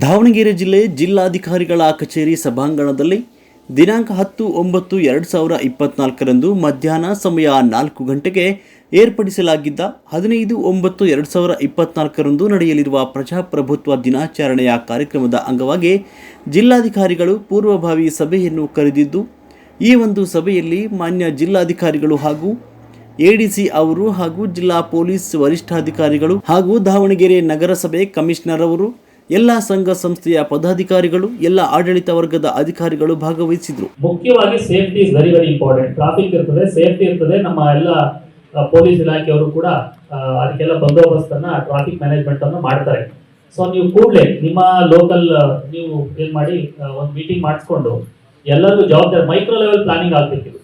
ದಾವಣಗೆರೆ ಜಿಲ್ಲೆ ಜಿಲ್ಲಾಧಿಕಾರಿಗಳ ಕಚೇರಿ ಸಭಾಂಗಣದಲ್ಲಿ ದಿನಾಂಕ ಹತ್ತು ಒಂಬತ್ತು ಎರಡು ಸಾವಿರ ಇಪ್ಪತ್ನಾಲ್ಕರಂದು ಮಧ್ಯಾಹ್ನ ಸಮಯ ನಾಲ್ಕು ಗಂಟೆಗೆ ಏರ್ಪಡಿಸಲಾಗಿದ್ದ ಹದಿನೈದು ಒಂಬತ್ತು ಎರಡು ಸಾವಿರ ಇಪ್ಪತ್ನಾಲ್ಕರಂದು ನಡೆಯಲಿರುವ ಪ್ರಜಾಪ್ರಭುತ್ವ ದಿನಾಚರಣೆಯ ಕಾರ್ಯಕ್ರಮದ ಅಂಗವಾಗಿ ಜಿಲ್ಲಾಧಿಕಾರಿಗಳು ಪೂರ್ವಭಾವಿ ಸಭೆಯನ್ನು ಕರೆದಿದ್ದು, ಈ ಒಂದು ಸಭೆಯಲ್ಲಿ ಮಾನ್ಯ ಜಿಲ್ಲಾಧಿಕಾರಿಗಳು ಹಾಗೂ ಎಡಿಸಿ ಅವರು ಹಾಗೂ ಜಿಲ್ಲಾ ಪೊಲೀಸ್ ವರಿಷ್ಠಾಧಿಕಾರಿಗಳು ಹಾಗೂ ದಾವಣಗೆರೆ ನಗರಸಭೆ ಕಮಿಷನರ್ ಅವರು ಎಲ್ಲ ಸಂಘ ಸಂಸ್ಥೆಯ ಪದಾಧಿಕಾರಿಗಳು, ಎಲ್ಲ ಆಡಳಿತ ವರ್ಗದ ಅಧಿಕಾರಿಗಳು ಭಾಗವಹಿಸಿದ್ರು. ಮುಖ್ಯವಾಗಿ safety is very very important traffic ಇರ್ತದೆ, ಸೇಫ್ಟಿ ಇರ್ತದೆ, ನಮ್ಮ ಎಲ್ಲ ಪೊಲೀಸ್ ಇಲಾಖೆಯವರು ಕೂಡ ಅದಕ್ಕೆಲ್ಲ ಅದಕ್ಕೆಲ್ಲ ಅನ್ನ ಟ್ರಾಫಿಕ್ ಮ್ಯಾನೇಜ್ಮೆಂಟ್ ಅನ್ನು ಮಾಡ್ತಾರೆ. ಸೊ ನೀವು ಕೂಡಲೇ ನಿಮ್ಮ ಲೋಕಲ್ ನೀವು ಏನ್ ಮಾಡಿ ಒಂದು ಮೀಟಿಂಗ್ ಮಾಡಿಸ್ಕೊಂಡು ಎಲ್ಲರಿಗೂ ಜವಾಬ್ದಾರಿ ಮೈಕ್ರೋ ಲೆವೆಲ್ ಪ್ಲಾನಿಂಗ್ ಆಗ್ಬೇಕಿದೆ.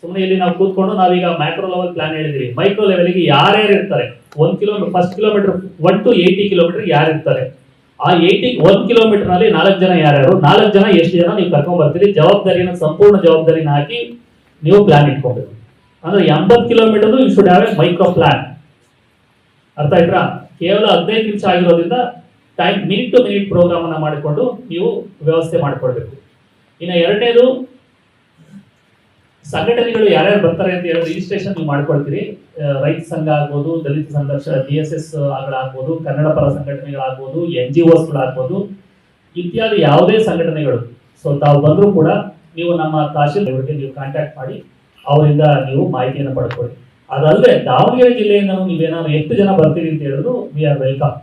ಸುಮ್ಮನೆ ಇಲ್ಲಿ ನಾವು ಕೂತ್ಕೊಂಡು ನಾವೀಗ ಮ್ಯಾಕ್ರೋ ಲೆವೆಲ್ ಪ್ಲಾನ್ ಹೇಳಿದ್ರಿ. ಮೈಕ್ರೋ ಲೆವೆಲ್ಗೆ ಯಾರ್ಯಾರು ಇರ್ತಾರೆ? ಒಂದು kilometre first kilometre one two eighty kilometre ಯಾರು ಇರ್ತಾರೆ? ಆ ಏಯ್ಟಿ ಒಂದ್ ಕಿಲೋಮೀಟರ್ನಲ್ಲಿ ನಾಲ್ಕು ಜನ ಯಾರ್ಯಾರು? ನಾಲ್ಕು ಜನ ಎಷ್ಟು ಜನ ನೀವು ಕರ್ಕೊಂಡ್ ಬರ್ತೀರಿ? ಜವಾಬ್ದಾರಿಯನ್ನು ಸಂಪೂರ್ಣ ಜವಾಬ್ದಾರಿನ ಹಾಕಿ ನೀವು ಪ್ಲಾನ್ ಇಟ್ಕೊಬೇಕು. ಅಂದ್ರೆ ಎಂಬತ್ತು kilometre you should have a micro plan ಅರ್ಥ ಆಯ್ತಾ? ಕೇವಲ ಹದಿನೈದು ನಿಮಿಷ ಆಗಿರೋದ್ರಿಂದ time minute to minute programme ಅನ್ನ ಮಾಡಿಕೊಂಡು ನೀವು ವ್ಯವಸ್ಥೆ ಮಾಡಿಕೊಳ್ಬೇಕು. ಇನ್ನು ಎರಡನೇದು ಸಂಘಟನೆಗಳು ಯಾರ್ಯಾರು ಬರ್ತಾರೆ ಅಂತ ಹೇಳಿ ರಿಜಿಸ್ಟ್ರೇಷನ್ ನೀವು ಮಾಡ್ಕೊಳ್ತೀರಿ. ರೈತ ಸಂಘ ಆಗ್ಬೋದು, ದಲಿತ ಸಂಘರ್ಷ ಡಿ ಎಸ್ ಎಸ್ ಆಗ್ಬೋದು ಕನ್ನಡ ಪರ ಸಂಘಟನೆಗಳಾಗ್ಬೋದು ಎನ್ ಜಿ ಆಗ್ಬೋದು ಇತ್ಯಾದಿ ಯಾವುದೇ ಸಂಘಟನೆಗಳು. ಸೊ ತಾವು ಬಂದರೂ ಕೂಡ ನೀವು ನಮ್ಮ ತಹಶೀಲ್ದಾರ್ಗೆ ನೀವು ಕಾಂಟ್ಯಾಕ್ಟ್ ಮಾಡಿ, ಅವರಿಂದ ನೀವು ಮಾಹಿತಿಯನ್ನು ಪಡ್ಕೊಳ್ಳಿ. ಅದಲ್ಲದೆ, ದಾವಣಗೆರೆ ಜಿಲ್ಲೆಯಿಂದ ನೀವೇನಾದ್ರು ಎಷ್ಟು ಜನ ಬರ್ತೀರಿ ಅಂತ ಹೇಳಿದ್ರು ವಿ ಆರ್ ವೆಲ್ಕಮ್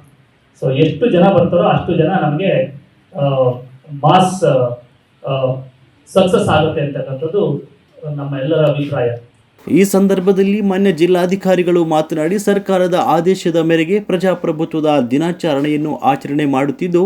ಸೊ ಎಷ್ಟು ಜನ ಬರ್ತಾರೋ ಅಷ್ಟು ಜನ ನಮಗೆ ಮಾಸ್ ಸಕ್ಸಸ್ ಆಗುತ್ತೆ ಅಂತಕ್ಕಂಥದ್ದು ನಮ್ಮ ಎಲ್ಲರ ಅಭಿಪ್ರಾಯ. ಈ ಸಂದರ್ಭದಲ್ಲಿ ಮಾನ್ಯ ಜಿಲ್ಲಾಧಿಕಾರಿಗಳು ಮಾತನಾಡಿ ಸರ್ಕಾರದ ಆದೇಶದ ಮೇರೆಗೆ ಪ್ರಜಾಪ್ರಭುತ್ವದ ದಿನಾಚರಣೆಯನ್ನು ಆಚರಣೆ ಮಾಡುತ್ತಿದ್ದು,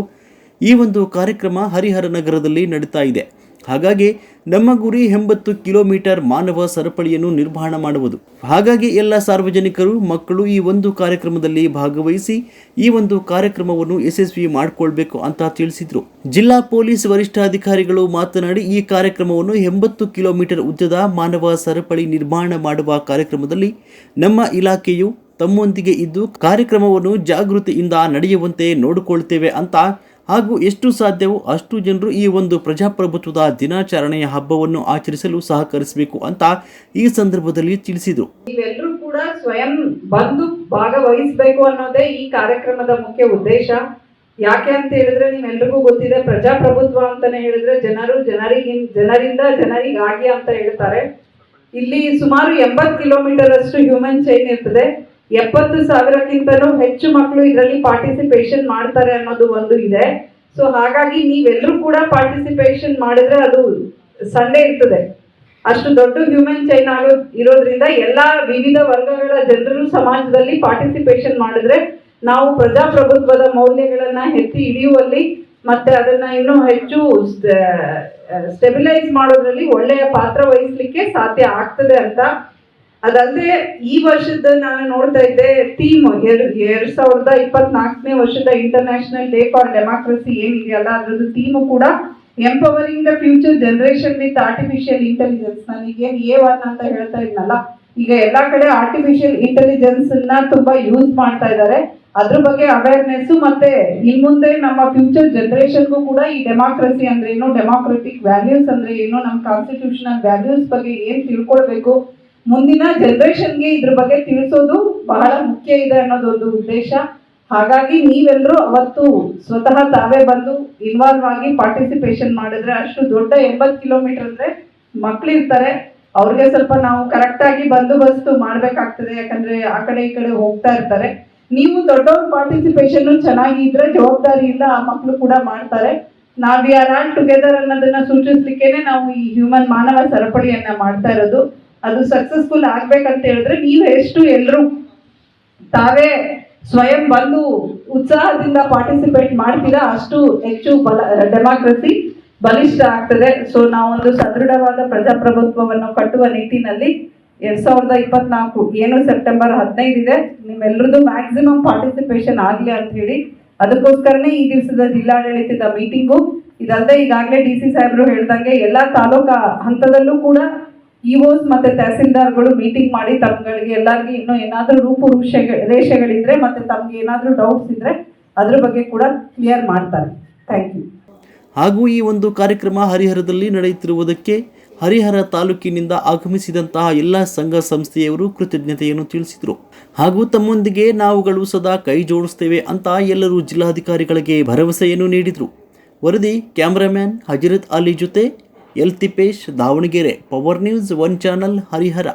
ಈ ಒಂದು ಕಾರ್ಯಕ್ರಮ ಹರಿಹರ ನಗರದಲ್ಲಿ ನಡೀತಾ ಇದೆ. ಹಾಗಾಗಿ ನಮ್ಮ ಗುರಿ ಎಂಬತ್ತು ಕಿಲೋಮೀಟರ್ ಮಾನವ ಸರಪಳಿಯನ್ನು ನಿರ್ಮಾಣ ಮಾಡುವುದು. ಹಾಗಾಗಿ ಎಲ್ಲ ಸಾರ್ವಜನಿಕರು, ಮಕ್ಕಳು ಈ ಒಂದು ಕಾರ್ಯಕ್ರಮದಲ್ಲಿ ಭಾಗವಹಿಸಿ ಈ ಒಂದು ಕಾರ್ಯಕ್ರಮವನ್ನು ಯಶಸ್ವಿ ಮಾಡಿಕೊಳ್ಬೇಕು ಅಂತ ತಿಳಿಸಿದರು. ಜಿಲ್ಲಾ ಪೊಲೀಸ್ ವರಿಷ್ಠಾಧಿಕಾರಿಗಳು ಮಾತನಾಡಿ, ಈ ಕಾರ್ಯಕ್ರಮವನ್ನು ಎಂಬತ್ತು ಕಿಲೋಮೀಟರ್ ಉದ್ದದ ಮಾನವ ಸರಪಳಿ ನಿರ್ಮಾಣ ಮಾಡುವ ಕಾರ್ಯಕ್ರಮದಲ್ಲಿ ನಮ್ಮ ಇಲಾಖೆಯು ತಮ್ಮೊಂದಿಗೆ ಇದ್ದು, ಕಾರ್ಯಕ್ರಮವನ್ನು ಜಾಗೃತಿಯಿಂದ ನಡೆಯುವಂತೆ ನೋಡಿಕೊಳ್ತೇವೆ ಅಂತ ಹಾಗೂ ಎಷ್ಟು ಸಾಧ್ಯವೋ ಅಷ್ಟು ಜನರು ಈ ಒಂದು ಪ್ರಜಾಪ್ರಭುತ್ವದ ದಿನಾಚರಣೆಯ ಹಬ್ಬವನ್ನು ಆಚರಿಸಲು ಸಹಕರಿಸಬೇಕು ಅಂತ ಈ ಸಂದರ್ಭದಲ್ಲಿ ತಿಳಿಸಿದರು. ನೀವೆಲ್ಲರೂ ಕೂಡ ಸ್ವಯಂ ಬಂದು ಭಾಗವಹಿಸಬೇಕು ಅನ್ನೋದೇ ಈ ಕಾರ್ಯಕ್ರಮದ ಮುಖ್ಯ ಉದ್ದೇಶ. ಯಾಕೆ ಅಂತ ಹೇಳಿದ್ರೆ ನಿಮ್ಮೆಲ್ರಿಗೂ ಗೊತ್ತಿದೆ, ಪ್ರಜಾಪ್ರಭುತ್ವ ಅಂತಾನೆ ಹೇಳಿದ್ರೆ ಜನರು ಜನರಿಗೆ ಜನರಿಂದ ಜನರಿಗಾಗಿ ಅಂತ ಹೇಳ್ತಾರೆ. ಇಲ್ಲಿ ಸುಮಾರು ಎಂಬತ್ತು ಕಿಲೋಮೀಟರ್ ಅಷ್ಟು ಹ್ಯೂಮನ್ ಚೈನ್ ಇರ್ತದೆ. ಎಪ್ಪತ್ತು ಸಾವಿರಕ್ಕಿಂತಲೂ ಹೆಚ್ಚು ಮಕ್ಕಳು ಇದರಲ್ಲಿ ಪಾರ್ಟಿಸಿಪೇಷನ್ ಮಾಡ್ತಾರೆ ಅನ್ನೋದು ಒಂದು ಇದೆ. ಸೊ ಹಾಗಾಗಿ ನೀವೆಲ್ಲರೂ ಕೂಡ ಪಾರ್ಟಿಸಿಪೇಷನ್ ಮಾಡಿದ್ರೆ ಅದು ಸಣ್ಣ ಇರ್ತದೆ. ಅಷ್ಟು ದೊಡ್ಡ ಹ್ಯೂಮನ್ ಚೈನ್ ಆಗೋ ಇರೋದ್ರಿಂದ ಎಲ್ಲಾ ವಿವಿಧ ವರ್ಗಗಳ ಜನರು ಸಮಾಜದಲ್ಲಿ ಪಾರ್ಟಿಸಿಪೇಷನ್ ಮಾಡಿದ್ರೆ ನಾವು ಪ್ರಜಾಪ್ರಭುತ್ವದ ಮೌಲ್ಯಗಳನ್ನ ಎತ್ತಿ ಇಳಿಯುವಲ್ಲಿ ಮತ್ತೆ ಅದನ್ನ ಇನ್ನೂ ಹೆಚ್ಚು ಸ್ಟೆಬಿಲೈಸ್ ಮಾಡೋದ್ರಲ್ಲಿ ಒಳ್ಳೆಯ ಪಾತ್ರ ವಹಿಸ್ಲಿಕ್ಕೆ ಸಾಧ್ಯ ಆಗ್ತದೆ ಅಂತ ಅದಲ್ಲದೆ ಈ ವರ್ಷದ ನಾನು ನೋಡ್ತಾ ಇದ್ದೆ ಥೀಮ್ ಎರಡ್ ಎರಡ್ ಸಾವಿರದ ಇಪ್ಪತ್ನಾಲ್ಕನೇ ವರ್ಷದ ಇಂಟರ್ನ್ಯಾಷನಲ್ ಡೇ ಫಾರ್ ಡೆಮಾಕ್ರಸಿ ಏನಿದೆಯಲ್ಲ ಅದ್ರದ್ದು ಥೀಮು ಕೂಡ empowering the future generation with artificial intelligence ನನಗೇನು ಏ ಒನ್ ಅಂತ ಹೇಳ್ತಾ ಇದ್ನಲ್ಲ, ಈಗ ಎಲ್ಲಾ ಕಡೆ ಆರ್ಟಿಫಿಷಿಯಲ್ ಇಂಟೆಲಿಜೆನ್ಸ್ನ ತುಂಬಾ ಯೂಸ್ ಮಾಡ್ತಾ ಇದ್ದಾರೆ. ಅದ್ರ ಬಗ್ಗೆ ಅವೇರ್ನೆಸ್ ಮತ್ತೆ ಇನ್ ಮುಂದೆ ನಮ್ಮ ಫ್ಯೂಚರ್ ಜನರೇಷನ್ಗೂ ಕೂಡ ಈ ಡೆಮಾಕ್ರಸಿ ಅಂದ್ರೆ ಏನು ಡೆಮಾಕ್ರೆಟಿಕ್ ವ್ಯಾಲ್ಯೂಸ್ ಅಂದ್ರೆ ಏನು ನಮ್ಮ ಕಾನ್ಸ್ಟಿಟ್ಯೂಷನಲ್ ವ್ಯಾಲ್ಯೂಸ್ ಬಗ್ಗೆ ಏನ್ ತಿಳ್ಕೊಳ್ಬೇಕು ಮುಂದಿನ ಜನರೇಷನ್ಗೆ ಇದ್ರ ಬಗ್ಗೆ ತಿಳಿಸೋದು ಬಹಳ ಮುಖ್ಯ ಇದೆ ಅನ್ನೋದೊಂದು ಉದ್ದೇಶ. ಹಾಗಾಗಿ ನೀವೆಲ್ಲರೂ ಅವತ್ತು ಸ್ವತಃ ತಾವೇ ಬಂದು ಇನ್ವಾಲ್ವ್ ಆಗಿ ಪಾರ್ಟಿಸಿಪೇಷನ್ ಮಾಡಿದ್ರೆ ಅಷ್ಟು ದೊಡ್ಡ ಎಂಬತ್ತು ಕಿಲೋಮೀಟರ್ ಅಂದ್ರೆ ಮಕ್ಳಿರ್ತಾರೆ. ಅವ್ರಿಗೆ ಸ್ವಲ್ಪ ನಾವು ಕರೆಕ್ಟ್ ಆಗಿ ಬಂದೋಬಸ್ತು ಮಾಡ್ಬೇಕಾಗ್ತದೆ, ಯಾಕಂದ್ರೆ ಆ ಕಡೆ ಈ ಕಡೆ ಹೋಗ್ತಾ ಇರ್ತಾರೆ. ನೀವು ದೊಡ್ಡವ್ರ ಪಾರ್ಟಿಸಿಪೇಷನ್ ಚೆನ್ನಾಗಿ ಇದ್ರೆ ಜವಾಬ್ದಾರಿಯಿಂದ ಆ ಮಕ್ಕಳು ಕೂಡ ಮಾಡ್ತಾರೆ. ನಾವ್ ಆಲ್ ಟುಗೆದರ್ ಅನ್ನೋದನ್ನ ಸೂಚಿಸ್ಲಿಕ್ಕೇನೆ ನಾವು ಈ ಹ್ಯೂಮನ್ ಮಾನವ ಸರಪಳಿಯನ್ನ ಮಾಡ್ತಾ ಇರೋದು. ಅದು ಸಕ್ಸಸ್ಫುಲ್ ಆಗ್ಬೇಕಂತ ಹೇಳಿದ್ರೆ ನೀವು ಎಷ್ಟು ಎಲ್ಲರೂ ತಾವೇ ಸ್ವಯಂ ಬಂದು ಉತ್ಸಾಹದಿಂದ ಪಾರ್ಟಿಸಿಪೇಟ್ ಮಾಡ್ತೀರಾ ಅಷ್ಟು ಹೆಚ್ಚು ಬಲ ಡೆಮಾಕ್ರಸಿ ಬಲಿಷ್ಠ ಆಗ್ತದೆ. ಸೊ ನಾವೊಂದು ಸದೃಢವಾದ ಪ್ರಜಾಪ್ರಭುತ್ವವನ್ನು ಕಟ್ಟುವ ನಿಟ್ಟಿನಲ್ಲಿ ಎರಡ್ ಸಾವಿರದ ಇಪ್ಪತ್ನಾಲ್ಕು ಏನು ಸೆಪ್ಟೆಂಬರ್ ಹದಿನೈದು ಇದೆ ನಿಮ್ಮೆಲ್ಲರದ್ದು ಮ್ಯಾಕ್ಸಿಮಮ್ ಪಾರ್ಟಿಸಿಪೇಷನ್ ಆಗಲಿ ಅಂತ ಹೇಳಿ. ಅದಕ್ಕೋಸ್ಕರನೇ ಈ ದಿವಸದ ಜಿಲ್ಲಾಡಳಿತದ ಮೀಟಿಂಗು ಇದಲ್ಲದೆ ಈಗಾಗಲೇ ಡಿ ಸಿ ಸಾಹೇಬರು ಹೇಳ್ದಂಗೆ ಎಲ್ಲ ತಾಲೂಕಾ ಹಂತದಲ್ಲೂ ಕೂಡ ಇಒಸ್ ಮತ್ತೆ ತಹಸೀಲ್ದಾರ್ಗಳು ಮೀಟಿಂಗ್ ಮಾಡಿ ತಮ್ಗಳಿಗೆ ಎಲ್ಲರಿಗೂ ಇನ್ನೂ ಏನಾದ್ರೂ ರೂಪು ರೇಷೆಗಳಿದ್ರೆ ಮತ್ತೆ ತಮ್ಗೆ ಏನಾದರೂ ಡೌಟ್ಸ್ ಇದ್ರೆ ಅದ್ರ ಬಗ್ಗೆ ಕೂಡ ಕ್ಲಿಯರ್ ಮಾಡ್ತಾರೆ. ಥ್ಯಾಂಕ್ ಯು ಹಾಗೂ ಈ ಒಂದು ಕಾರ್ಯಕ್ರಮ ಹರಿಹರದಲ್ಲಿ ನಡೆಯುತ್ತಿರುವುದಕ್ಕೆ ಹರಿಹರ ತಾಲೂಕಿನಿಂದ ಆಗಮಿಸಿದಂತಹ ಎಲ್ಲ ಸಂಘ ಸಂಸ್ಥೆಯವರು ಕೃತಜ್ಞತೆಯನ್ನು ತಿಳಿಸಿದರು. ಹಾಗೂ ತಮ್ಮೊಂದಿಗೆ ನಾವುಗಳು ಸದಾ ಕೈ ಜೋಡಿಸ್ತೇವೆ ಅಂತ ಎಲ್ಲರೂ ಜಿಲ್ಲಾಧಿಕಾರಿಗಳಿಗೆ ಭರವಸೆಯನ್ನು ನೀಡಿದರು. ವರದಿ, ಕ್ಯಾಮರಾಮ್ಯಾನ್ ಹಜರತ್ ಅಲಿ ಜೊತೆ L Thippesh Davanagere power news one channel Harihar.